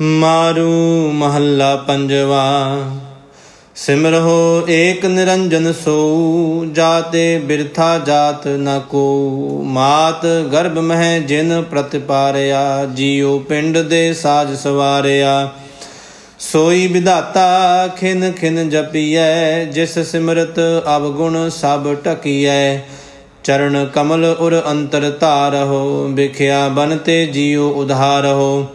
ਮਾਰੂ ਮਹੱਲਾ ਪੰਜਵਾ। ਸਿਮਰਹੁ ਏਕ ਨਿਰੰਜਨ ਸੋ ਜਾਤੇ ਬਿਰਥਾ ਜਾਤ ਨ ਕੋ ਮਾਤ ਗਰਭ ਮਹਿ ਜਿਨ ਪ੍ਰਤਿਪਾਰਿਆ ਜੀਉ ਪਿੰਡ ਦੇ ਸਾਜ ਸਵਾਰਿਆ। ਸੋਈ ਵਿਧਾਤਾ ਖਿਨ ਖਿਨ ਜਪੀਐ, ਜਿਸ ਸਿਮਰਤ ਅਵਗੁਣ ਸਭ ਟਕੀਐ ਚਰਨ ਕਮਲ ਉਰ ਅੰਤਰ ਧਾਰਹੁ, ਵਿਖਿਆ ਬਨ ਤੇ ਜੀਉ ਉਧਾਰਹੁ।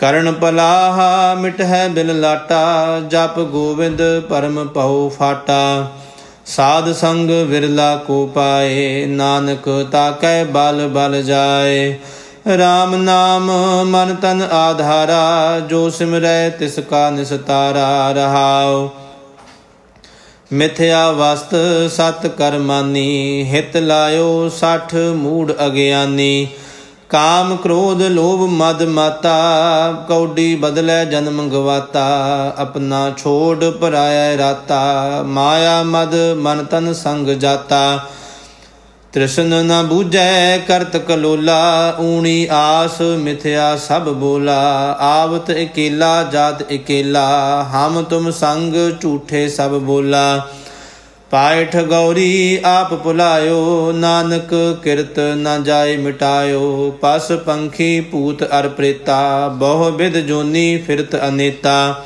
ਕਰਨ ਪਲਾਹਾ ਮਿਟਹਿ ਬਿਨ ਲਾਟਾ, ਜਪ ਗੋਬਿੰਦ ਪਰਮ ਪਉ ਫਾਟਾ। ਸਾਧ ਸੰਗ ਵਿਰਲਾ ਕੋ ਪਾਏ, ਨਾਨਕ ਤਾਕੈ ਬਲ ਬਲ ਜਾਏ। RAM ਨਾਮ ਮਨ ਤਨ ਆਧਾਰਾ, ਜੋ ਸਿਮਰੈ ਤਿਸ ਕਾ ਨਿਸਤਾਰਾ ਰਹਾਉ। ਮਿਥਿਆ ਵਸਤ ਸਤ ਕਰਮਾਨੀ, ਹਿਤ ਲਾਇਓ 60 ਮੂੜ ਅਗਿਆਨੀ। ਕਾਮ ਕ੍ਰੋਧ ਲੋਭ ਮਦ ਮਾਤਾ, ਕੌਡੀ ਬਦਲੇ ਜਨਮ ਗਵਾਤਾ ਆਪਣਾ ਛੋੜ ਪਰਾਇਆ ਰਾਤਾ, ਮਾਇਆ ਮਦ ਮਨ ਤਨ ਸੰਗ ਜਾਤਾ। ਤ੍ਰਿਸ਼ਨ ਨਾ ਬੂਝੈ ਕਰਤ ਕਲੋਲਾ, ਊਣੀ ਆਸ ਮਿਥਿਆ ਸਭ ਬੋਲਾ, ਆਵਤ ਇਕੇਲਾ ਜਾਤ ਇਕੇਲਾ, ਹਮ ਤੁਮ ਸੰਗ ਝੂਠੇ ਸਭ ਬੋਲਾ। ਪਾਇਠ ਗੌਰੀ ਆਪ ਭੁਲਾਇਓ, ਨਾਨਕ ਕਿਰਤ ਨਾ ਜਾਏ ਮਿਟਾਇਓ। ਪਸ ਪੰਖੀ ਭੂਤ ਅਰ ਪ੍ਰੇਤਾ, ਬਹੁ ਵਿਦ ਜੋਨੀ ਫਿਰਤ ਅਨੇਤਾ।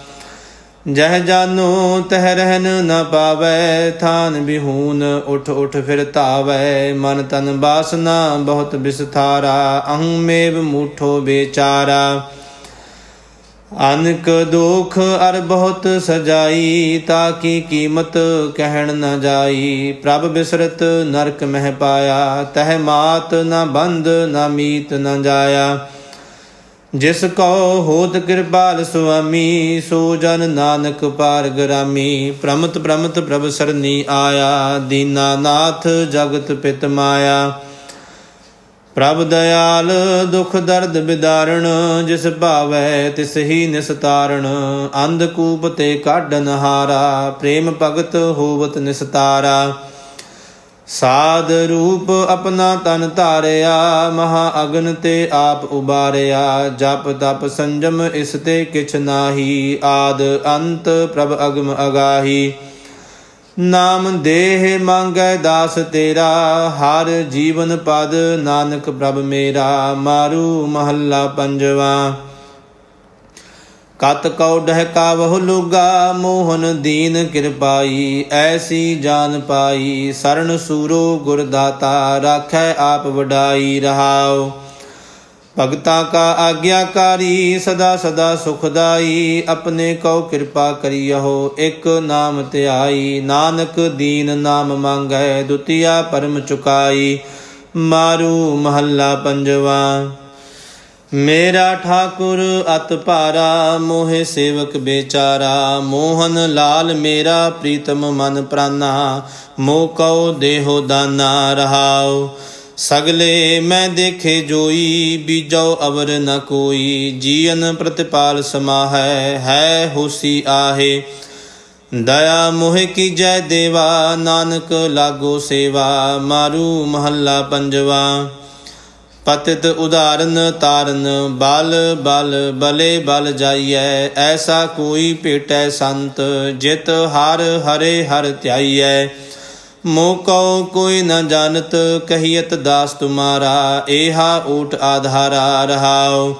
ਜਹ ਜਾਨੋ ਤਹ ਰਹਿਨ ਨ ਪਾਵੈ, ਥਾਨ ਬਿਹੂਨ ਉਠ ਉਠ ਫਿਰ ਧਾਵੈ। ਮਨ ਤਨ ਬਾਸਨਾ ਬਹੁਤ ਵਿਸਥਾਰਾ ਅਹੰ ਮੇਵ ਮੂਠੋ ਬੇਚਾਰਾ। ਅਨਕ ਦੁਖ ਅਰ ਬਹੁਤ ਸਜਾਈ, ਤਾਂ ਕੀ ਕੀਮਤ ਕਹਿਣ ਨਾ ਜਾਈ। ਪ੍ਰਭ ਬਿਸਰਤ ਨਰਕ ਮਹਿ ਪਾਇਆ, ਤਹ ਮਾਤ ਨ ਬੰਧ ਨ ਮੀਤ ਨਾ ਜਾਇਆ। ਜਿਸ ਕੋ ਹੋਤ ਕਿਰਪਾਲ ਸੁਆਮੀ, ਸੋ ਜਨ ਨਾਨਕ ਪਾਰ ਗਰਾਮੀ। ਪ੍ਰਮਤ ਪ੍ਰਮਤ ਪ੍ਰਭ ਸਰਨੀ ਆਇਆ, ਦੀਨਾ ਨਾਥ ਜਗਤ ਪਿਤ ਮਾਇਆ। ਪ੍ਰਭ ਦਇਆਲ, ਦੁਖ ਦਰਦ ਬਿਦਾਰਣ, ਜਿਸ ਭਾਵੈ ਤਿਸ ਹੀ ਨਿਸਤਾਰਣ। ਅੰਧ ਕੂਪ ਤੇ ਕਾਢਨ ਹਾਰਾ ਪ੍ਰੇਮ ਭਗਤ ਹੋਵਤ ਨਿਸਤਾਰਾ। ਸਾਧ ਰੂਪ ਆਪਣਾ ਤਨ ਧਾਰਿਆ, ਮਹਾ ਅਗਨ ਤੇ ਆਪ ਉਬਾਰਿਆ। ਜਪ ਤਪ ਸੰਜਮ ਇਸ ਤੇ ਕਿਛ ਨਾਹੀ, ਆਦ ਅੰਤ ਪ੍ਰਭ ਅਗਮ ਅਗਾਹੀ। ਨਾਮ ਦੇਹ ਮੰਗੈ ਦਾਸ ਤੇਰਾ, ਹਰ ਜੀਵਨ ਪਦ ਨਾਨਕ ਪ੍ਰਭ ਮੇਰਾ, ਮਾਰੂ ਮਹੱਲਾ ਪੰਜਵਾ। ਕਤ ਕਉ ਡਹਿਕਾ ਬਹੁ ਲੁਗਾ, ਮੋਹਨ ਦੀਨ ਕਿਰਪਾਈ, ਐਸੀ ਜਾਨ ਪਾਈ ਸਰਣ ਸੂਰੋ ਗੁਰਦਾਤਾ ਰਾਖੈ ਆਪ ਵਡਾਈ ਰਹਾਓ ਭਗਤਾਂ ਕਾ ਆਗਿਆਕਾਰੀ ਸਦਾ ਸਦਾ ਸੁਖਦਾਈ, ਆਪਣੇ ਕਉ ਕਿਰਪਾ ਕਰਿਓ ਇੱਕ ਨਾਮ ਧਿਆਈ ਨਾਨਕ ਦੀਨ ਨਾਮ ਮੰਗੈ ਦੁਤੀਆ ਪਰਮ ਚੁਕਾਈ। ਮਾਰੂ ਮਹੱਲਾ ਪੰਜਵਾ, ਮੇਰਾ ਠਾਕੁਰ ਅਤ ਭਾਰਾ, ਮੋਹਿ ਸੇਵਕ ਬੇਚਾਰਾ। ਮੋਹਨ ਲਾਲ ਮੇਰਾ ਪ੍ਰੀਤਮ ਮਨ ਪ੍ਰਾਨਾ, ਮੋਹ ਕਉ ਦੇਹੋ ਦਾਨਾ ਰਹਾਉ। ਸਗਲੇ ਮੈਂ ਦੇਖੇ ਜੋਈ, ਬੀਜੋ ਅਵਰ ਨ ਕੋਈ। ਜੀਵਨ ਪ੍ਰਤਪਾਲ ਸਮਾਹੈ, ਹੈ ਹੋਸੀ ਆਹੇ। ਦਇਆ ਮੋਹਿ ਕੀ ਜੈ ਦੇਵਾ, ਨਾਨਕ ਲਾਗੋ ਸੇਵਾ। ਮਾਰੂ ਮਹੱਲਾ ਪੰਜਵਾ। ਪਤਿਤ ਉਦਾਰਨ ਤਾਰਨ, ਬਲ ਬਲ ਬਲੇ ਬਲ ਜਾਈਐ। ਐਸਾ ਕੋਈ ਭੇਟੈ ਸੰਤ, ਜਿਤ ਹਰ ਹਰੇ ਹਰ ਧਿਆਈਐ। ਮੋਕਉ ਕੋਈ ਨ ਜਾਣਤ ਕਹੀਤ ਦਾਸ ਤੁਮਾਰਾ, ਏਹਾ ਊਟ ਆਧਾਰਾ ਰਹਾਉ।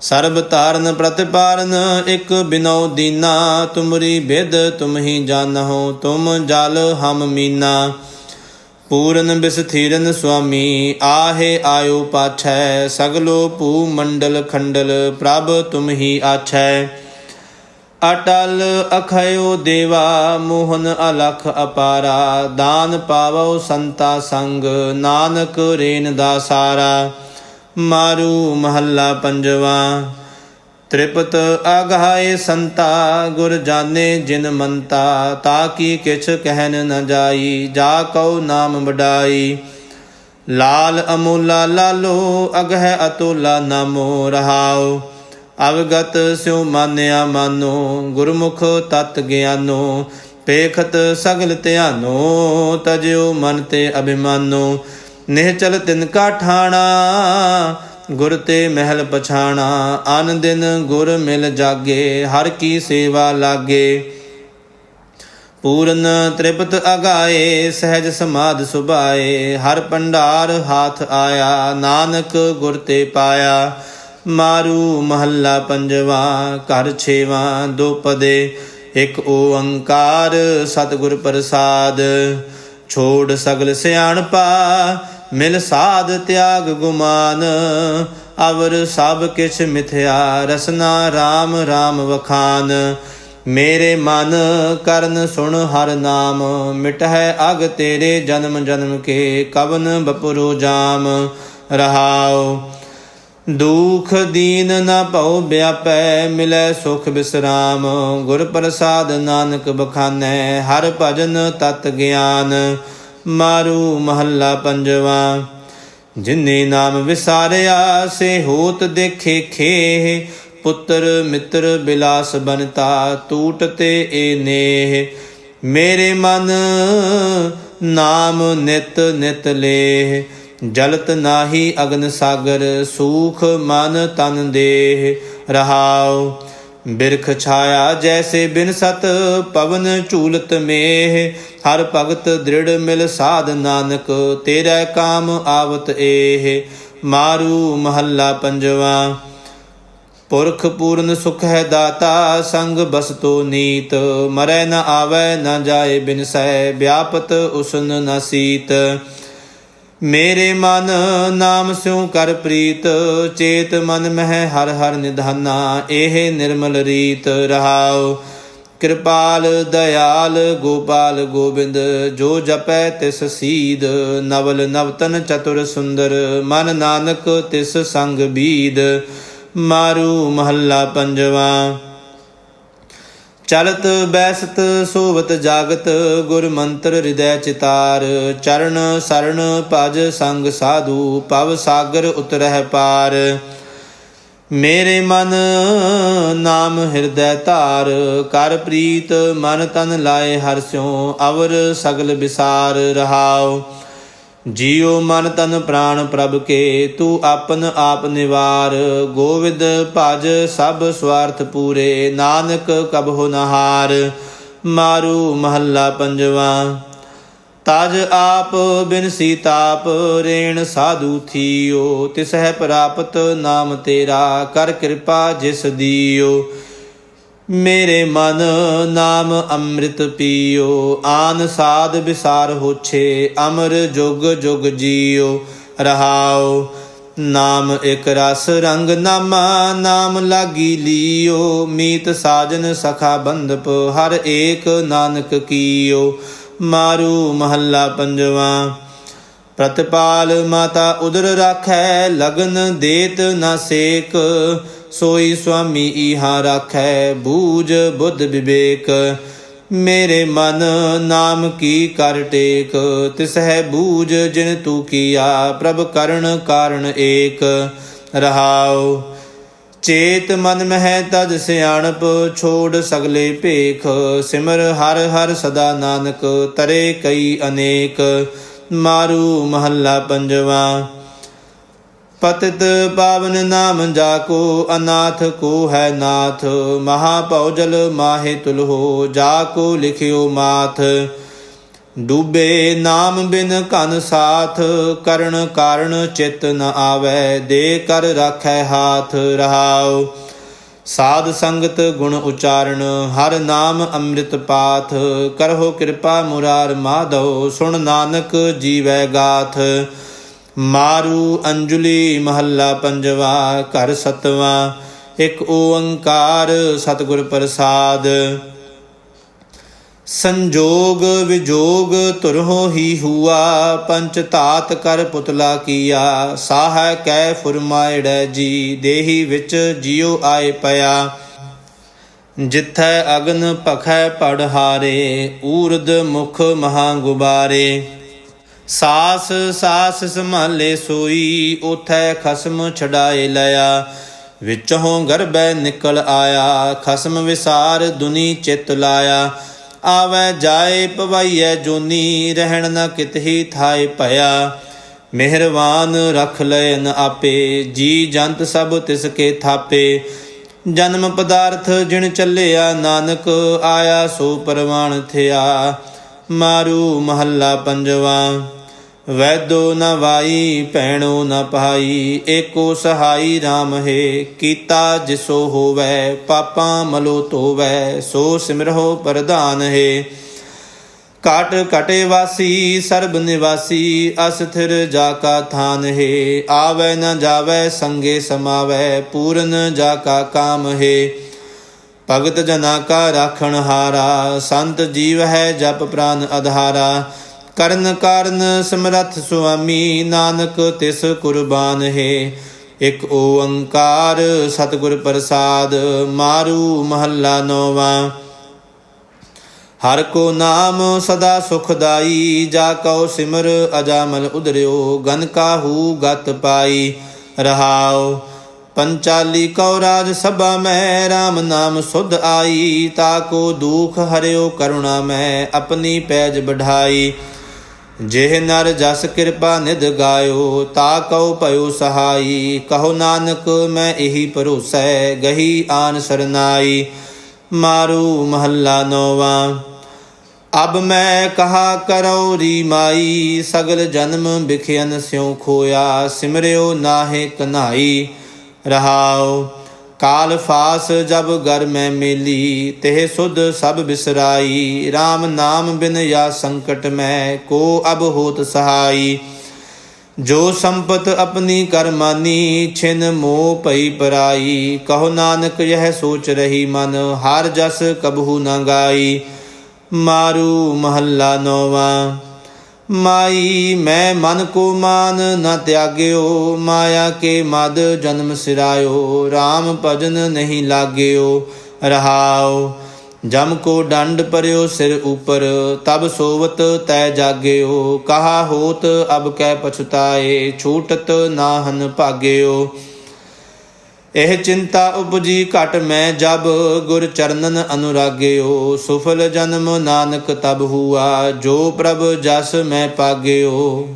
ਸਰਬ ਤਾਰਨ ਪ੍ਰਤਿਪਾਰਨ, ਇਕ ਬਿਨੋ ਦੀਨਾ, ਤੁਮਰੀ ਬਿਦ ਤੁਮ ਹੀ ਜਾਣਹੁ, ਤੁਮ ਜਲ ਹਮ ਮੀਨਾ। ਪੂਰਨ ਬਿਸਥੀਰਨ ਸੁਆਮੀ, ਆਹੇ ਆਇਓ ਪਾਛੈ, ਸਗਲੋ ਭੂ ਮੰਡਲ ਖੰਡਲ, ਪ੍ਰਭ ਤੁਮ ਹੀ ਆਛੈ। ਅਟਲ ਅਖਯੋ ਦੇਵਾ, ਮੋਹਨ ਅਲਖ ਅਪਾਰਾ, ਦਾਨ ਪਾਵੋ ਸੰਤਾ ਸੰਗ, ਨਾਨਕ ਰੇਨ ਦਾ ਸਾਰਾ। ਮਾਰੂ ਮਹੱਲਾ ਪੰਜਵਾ, ਤ੍ਰਿਪਤ ਅਗਹਾਏ ਸੰਤਾ, ਗੁਰ ਜਾਣੇ ਜਿਨ ਮੰਤਾ, ਤਾ ਕੀ ਕਿਛ ਕਹਿਨ ਨ ਜਾਈ, ਜਾ ਕਉ ਨਾਮ ਵਡਾਈ। ਲਾਲ ਅਮੋਲਾ ਲਾਲੋ, ਅਗਹਿ ਅਤੁਲਾ ਨਾਮੋ ਰਹਾਓ ਅਵਗਤ ਸਿਉ ਮਾਨਿਆ ਮਾਨੋ, ਗੁਰਮੁਖ ਤਤ ਗਿਆਨੋ, ਪੇਖਤ ਸਗਲ ਧਿਆਨੋ ਤਜਿਓ ਮਨ ਤੇ ਅਭਿਮਾਨੋ। ਨਿਹਚਲ ਤਿਨ ਕਾ ਠਾਣਾ, ਗੁਰ ਤੇ ਮਹਿਲ ਪਛਾਣਾ। ਅਨ ਦਿਨ ਗੁਰ ਮਿਲ ਜਾਗੇ, ਹਰ ਕੀ ਸੇਵਾ ਲਾਗੇ। ਪੂਰਨ ਤ੍ਰਿਪਤ ਅਗਾਏ, ਸਹਿਜ ਸਮਾਧ ਸੁਭਾਏ। ਹਰ ਪੰਡਾਰ ਹਾਥ ਆਇਆ, ਨਾਨਕ ਗੁਰ ਤੇ ਪਾਇਆ। ਮਾਰੂ ਮਹੱਲਾ ਪੰਜਵਾ, ਘਰ ਛੇਵਾ, ਦੋ ਇਕ ਇੱਕ ਓੰਕਾਰ, ਸਤਿਗੁਰ ਪ੍ਰਸਾਦ। ਛੋੜ ਸਗਲ ਸਿਆਣਪਾ, ਮਿਲ ਸਾਧ ਤਿਆਗ ਗੁਮਾਨ। ਅਵਰ ਸਭ ਕਿਛ ਮਿਥਿਆ, ਰਸਨਾ RAM RAM ਵਖਾਨ। ਮੇਰੇ ਮਨ ਕਰਨ ਸੁਣ ਹਰ ਨਾਮ, ਮਿਟਹਿ ਅਗ ਤੇਰੇ ਜਨਮ ਜਨਮ ਕੇ, ਕਵਨ ਬਪੁਰੋ ਜਾਮ। ਰਹਾਓ ਦੁਖ ਦੀਨ ਨ ਭਉ ਵਿਆਪੈ, ਮਿਲੈ ਸੁਖ ਬਿਸਰਾਮ। ਗੁਰ ਪ੍ਰਸਾਦ ਨਾਨਕ ਬਖਾਨੈ, ਹਰ ਭਜਨ ਤਤ ਗਿਆਨ। ਮਾਰੂ ਮਹੱਲਾ ਪੰਜਵਾ, ਜਿਨੇ ਨਾਮ ਵਿਸਾਰਿਆ, ਸੇ ਹੋਤ ਦੇਖੇ ਖੇ ਪੁੱਤਰ ਮਿੱਤਰ ਬਿਲਾਸ ਬਨਤਾ ਟੂਟ ਤੇ ਏ ਨੇਹ। ਮੇਰੇ ਮਨ ਨਾਮ ਨਿਤ ਨਿਤ ਲੇਹ। ਜਲਤ ਨਾਹੀ ਅਗਨ ਸਾਗਰ, ਸੂਖ ਮਨ ਤਨ ਦੇਹ ਰਹਾਉ। ਬਿਰਖ ਛਾਇਆ ਜੈਸੇ ਬਿਨ ਸਤ, ਪਵਨ ਝੂਲਤ ਮੇਹ। ਹਰ ਭਗਤ ਦ੍ਰਿੜ ਮਿਲ ਸਾਧ ਨਾਨਕ, ਤੇਰਾ ਕਾਮ ਆਵਤ ਏਹ। ਮਾਰੂ ਮਹੱਲਾ ਪੰਜਵਾ, ਪੁਰਖ ਪੂਰਨ ਸੁਖ ਹੈ ਦਾਤਾ, ਸੰਗ ਬਸਤੋ ਨੀਤ। ਮਰੈ ਨ ਆਵੈ ਨ ਜਾਏ ਬਿਨ ਸਹਿ, ਵਿਆਪਤ ਉਸਨ ਨ ਮੇਰੇ ਮਨ ਨਾਮ ਸਿਉ ਕਰ ਪ੍ਰੀਤ, ਚੇਤ ਮਨ ਮਹਿ ਹਰ ਹਰ ਨਿਧਾਨਾ, ਇਹ ਨਿਰਮਲ ਰੀਤ ਰਹਾਉ। ਕਿਰਪਾਲ ਦਇਆਲ ਗੋਪਾਲ ਗੋਬਿੰਦ, ਜੋ ਜਪੈ ਤਿਸ ਸੀਦ, ਨਵਲ ਨਵਤਨ ਚਤੁਰ ਸੁੰਦਰ, ਮਨ ਨਾਨਕ ਤਿਸ ਸੰਗ ਬੀਦ। ਮਾਰੂ ਮਹੱਲਾ ਪੰਜਵਾ। ਚਲਤ ਬੈਸਤ ਸੋਵਤ ਜਾਗਤ ਗੁਰ ਮੰਤਰ ਹਿਰਦੈ ਚਿਤਾਰ, ਚਰਨ ਸਰਣ ਭਜ ਸੰਗ ਸਾਧੂ, ਪਵ ਸਾਗਰ ਉਤਰਹਿ ਪਾਰ। ਮੇਰੇ ਮਨ ਨਾਮ ਹਿਰਦੈ ਧਾਰ, ਕਰ ਪ੍ਰੀਤ ਮਨ ਤਨ ਲਾਏ ਹਰਿ ਸਿਉ, ਅਵਰ ਸਗਲ ਵਿਸਾਰ ਰਹਾਓ ਜੀਉ ਮਨ ਤਨ ਪ੍ਰਾਣ ਪ੍ਰਭ ਕੇ, ਤੂੰ ਆਪਨ ਆਪ ਨਿਵਾਰ। ਗੋਵਿੰਦ ਭਜ ਸਭ ਸਵਾਰਥ ਪੂਰੇ, ਨਾਨਕ ਕਬਹੁ ਨਹਾਰ। ਮਾਰੂ ਮਹੱਲਾ ਪੰਜਵਾ। ਤਜ ਆਪ ਬਿਨ ਸੀਤਾਪ ਰੇਣ ਸਾਧੂ ਥੀਓ। ਤਿਸਹਿ ਪ੍ਰਾਪਤ ਨਾਮ ਤੇਰਾ, ਕਰ ਕਿਰਪਾ ਜਿਸ ਦੀਓ। ਮੇਰੇ ਮਨ ਨਾਮ ਅੰਮ੍ਰਿਤ ਪੀਓ। ਆਨ ਸਾਧ ਵਿਸਾਰ ਹੋਛੇ, ਅਮਰ ਜੁਗ ਜੁਗ ਜੀਓ। ਰਹਾਓ, ਨਾਮ ਇਕ ਰਸ ਰੰਗ ਨਾਮਾ, ਨਾਮ ਲਾਗੀ ਲੀਓ। ਮੀਤ ਸਾਜਨ ਸਖਾ ਬੰਧਪ, ਹਰ ਏਕ ਨਾਨਕ ਕੀਓ। ਮਾਰੂ ਮਹੱਲਾ ਪੰਜਵਾ, ਪ੍ਰਤਪਾਲ ਮਾਤਾ ਉਦਰ ਰਾਖੈ, ਲਗਨ ਦੇਤ ਨਾ ਸੇਕ। ਸੋਈ ਸੁਆਮੀ ਇਹਾ ਰਾਖੈ, ਬੂਝ ਬੁੱਧ ਵਿਵੇਕ। ਮੇਰੇ ਮਨ ਨਾਮ ਕੀ ਕਰ ਟੇਕ, ਤਿਸ ਹੈ ਬੂਝ ਜਿਨ ਤੂ ਕੀਆ, ਪ੍ਰਭ ਕਰਨ ਕਾਰਨ ਏਕ। ਰਹਾਉ, ਚੇਤ ਮਨ ਮਹਿ ਤਜ ਸਿਆਣਪ, ਛੋੜ ਸਗਲੇ ਭੇਖ। ਸਿਮਰ ਹਰ ਹਰ ਸਦਾ ਨਾਨਕ, ਤਰੇ ਕਈ ਅਨੇਕ। ਮਾਰੂ ਮਹੱਲਾ ਪੰਜਵਾ। ਪਤਿਤ ਪਾਵਨ ਨਾਮ ਜਾ ਕੋ ਅਨਾਥ ਕੋ ਹੈ ਨਾਥ ਮਹਾ ਭਉਜਲ ਮਾਹੇ ਤੁਲਹੋ ਜਾ ਕੋ ਲਿਖਿਓ ਮਾਥ। ਡੂਬੇ ਨਾਮ ਬਿਨ ਘਨ ਸਾਥ, ਕਰਨ ਕਾਰਨ ਚਿਤ ਨ ਆਵੈ, ਦੇ ਕਰ ਰਾਖੈ ਹਾਥ ਰਹਾਉ। ਸਾਧ ਸੰਗਤ ਗੁਣ ਉਚਾਰਨ, ਹਰ ਨਾਮ ਅੰਮ੍ਰਿਤ ਪਾਥ। ਕਰਹੁ ਕਿਰਪਾ ਮੁਰਾਰ ਮਾਧੋ ਸੁਣ ਨਾਨਕ ਜੀਵੈ ਗਾਥ। ਮਾਰੂ ਅੰਜੁਲੀ ਮਹੱਲਾ ਪੰਜਵਾ, ਘਰ ਸਤਵਾ, ਇੱਕ ਓੰਕਾਰ ਸਤਿਗੁਰ ਪ੍ਰਸਾਦ। ਸੰਜੋਗ ਵਿਜੋਗ ਤੁਰਹੁ ਹੀ ਹੁਆ, ਪੰਚ ਤਾਤ ਕਰ ਪੁਤਲਾ ਕੀਆ। ਸਾਹ ਕੈ ਫੁਰਮਾਇੜੈ ਜੀ, ਦੇਹੀ ਵਿੱਚ ਜਿਉ ਆਏ ਪਿਆ। ਜਿਥੈ ਅਗਨ ਭਖੈ ਪੜਹਾਰੇ ਊਰਦ ਮੁਖ ਮਹਾ ਗੁਬਾਰੇ। ਸਾਸ ਸਾਸ ਸੰਭਾਲੇ ਸੋਈ, ਉਥੈ ਖਸਮ ਛਡਾਏ ਲਿਆ। ਵਿੱਚੋਂ ਗਰਬੈ ਨਿਕਲ ਆਇਆ, ਖਸਮ ਵਿਸਾਰ ਦੁਨੀ ਚਿਤ ਲਾਇਆ। ਆਵੈ ਜਾਏ ਪਵਾਈਐ ਜੋਨੀ, ਰਹਿਣ ਨ ਕਿਤਹੀ ਥਾਏ ਭਇਆ। ਮਿਹਰਵਾਨ ਰਖ ਲੈਨ ਆਪੇ, ਜੀ ਜੰਤ ਸਭ ਤਿਸ ਕੇ ਥਾਪੇ। ਜਨਮ ਪਦਾਰਥ ਜਿਣ ਚੱਲਿਆ ਨਾਨਕ, ਆਇਆ ਸੋ ਪਰਵਾਨ ਥਿਆ। ਮਾਰੂ ਮਹੱਲਾ ਪੰਜਵਾ ਵੈਦੋ ਨ ਵਾਈ ਭੈਣੋ ਨ ਪਾਈ ਏਕੋ ਸਹਾਈ RAM ਹੈ ਕੀਤਾ ਜਿਸੋ ਹੋਵੈ ਪਾਪਾਂ ਮਲੋ ਧੋਵੈ ਸੋ ਸਿਮਰਹੁ ਪ੍ਰਧਾਨ ਹੈ ਕਾਟ ਕਟੇ ਵਾਸੀ ਸਰਬ ਨਿਵਾਸੀ ਅਸਥਿਰ ਜਾ ਕਾ ਥਾਨ ਹੈ ਆਵੈ ਨ ਜਾਵੈ ਸੰਗੇ ਸਮਾਵੈ ਪੂਰਨ ਜਾ ਕਾ ਕਾਮ ਹੈ ਭਗਤ ਜਨਾ ਕਾ ਰਾਖਣ ਹਾਰਾ, ਸੰਤ ਜੀਵ ਹੈ ਜਪ ਪ੍ਰਾਨ ਅਧਾਰਾ। ਕਰਨ ਕਾਰਨ ਸਮਰਥ ਸੁਆਮੀ, ਨਾਨਕ ਤਿਸ ਕੁਰਬਾਨ ਹੈ। ਇਕ ਓੰਕਾਰ ਸਤਿਗੁਰ ਪ੍ਰਸਾਦ, ਮਾਰੂ ਮਹੱਲਾ ਨੋਵਾ। ਹਰ ਕੋ ਨਾਮ ਸਦਾ ਸੁਖਦਾਈ, ਜਾ ਕਉ ਸਿਮਰ ਅਜਾਮਲ ਉਦਰਿਓ ਗਨ ਕਾਹੂ ਗਤ ਪਾਈ। ਰਹਾਓ ਪੰਚਾਲੀ ਕਉ ਰਾਜ ਸਭਾ ਮੈਂ RAM ਨਾਮ ਸੁਧ ਆਈ, ਤਾ ਕੋ ਦੁਖ ਹਰਿਓ ਕਰੁਣਾ ਮੈਂ, ਆਪਣੀ ਪੈਜ ਬਢਾਈ ਜਿਹ ਨਰ ਜਸ ਕਿਰਪਾ ਨਿਧ ਗਾਇਓ, ਤਾ ਕਉ ਭਇਓ ਸਹਾਈ। ਕਹੋ ਨਾਨਕ, ਮੈਂ ਇਹੀ ਭਰੋਸੈ, ਗਹੀ ਆਨ ਸਰਨਾਈ। ਮਾਰੂ ਮਹੱਲਾ ਨੋਵਾ। ਅਬ ਮੈਂ ਕਹਾ ਕਰੋ ਰੀ ਮਾਈ ਸਗਲ ਜਨਮ ਬਿਖਿਆਨ ਸਿਉ ਖੋਇਆ, ਸਿਮਰਿਓ ਨਾਹੇ ਕਨਾਈ। ਰਹਾਉ। ਕਾਲ ਫਾਸ ਜਬ ਗਰ ਮੈਂ ਮਿਲੀ, ਤਹਿ ਸੁਧ ਸਭ ਬਿਸਰਾਈ। RAM ਨਾਮ ਬਿਨ ਯਾ ਸੰਕਟ ਮੈਂ, ਕੋ ਅਬ ਹੋਤ ਸਹਾਈ। ਜੋ ਸੰਪਤ ਆਪਣੀ ਕਰਮਾਨੀ ਛਿਨ ਮੋਹ ਪਈ ਪਰਾਈ। ਕਹੋ ਨਾਨਕ, ਯਹ ਸੋਚ ਰਹੀ ਮਨ, ਹਰ ਜਸ ਕਬਹੂ ਨਾ ਗਾਈ। ਮਾਰੂ ਮਹੱਲਾ ਨੋਵਾ। ਮਾਈ, ਮੈਂ ਮਨ ਕੋ ਮਾਨ ਨ ਤਿਆਗਿਓ, ਮਾਇਆ ਕੇ ਮਦ ਜਨਮ ਸਿਰਾਇਓ RAM ਭਜਨ ਨਹੀਂ ਲਾਗਿਓ, ਰਹਾਓ। ਜਮ ਕੋ ਡੰਡ ਪਰਿਓ ਸਿਰ ਉਪਰ, ਤਬ ਸੋਵਤ ਤੈ ਜਾਗਿਓ। ਕਹਾ ਹੋਤ ਅਬ ਕੈ ਪਛਤਾਏ, ਛੂਟਤ ਨਾਹਨ ਭਾਗਿਓ। ਇਹ ਚਿੰਤਾ ਉਪਜੀ ਘਟ ਮੈਂ ਜਬ, ਗੁਰ ਚਰਨਨ ਅਨੁਰਾਗਿਓ। ਸੁਫਲ ਜਨਮ ਨਾਨਕ ਤਬ ਹੁਆ, ਜੋ ਪ੍ਰਭ ਜਸ ਮੈਂ ਪਾਗਿਓ।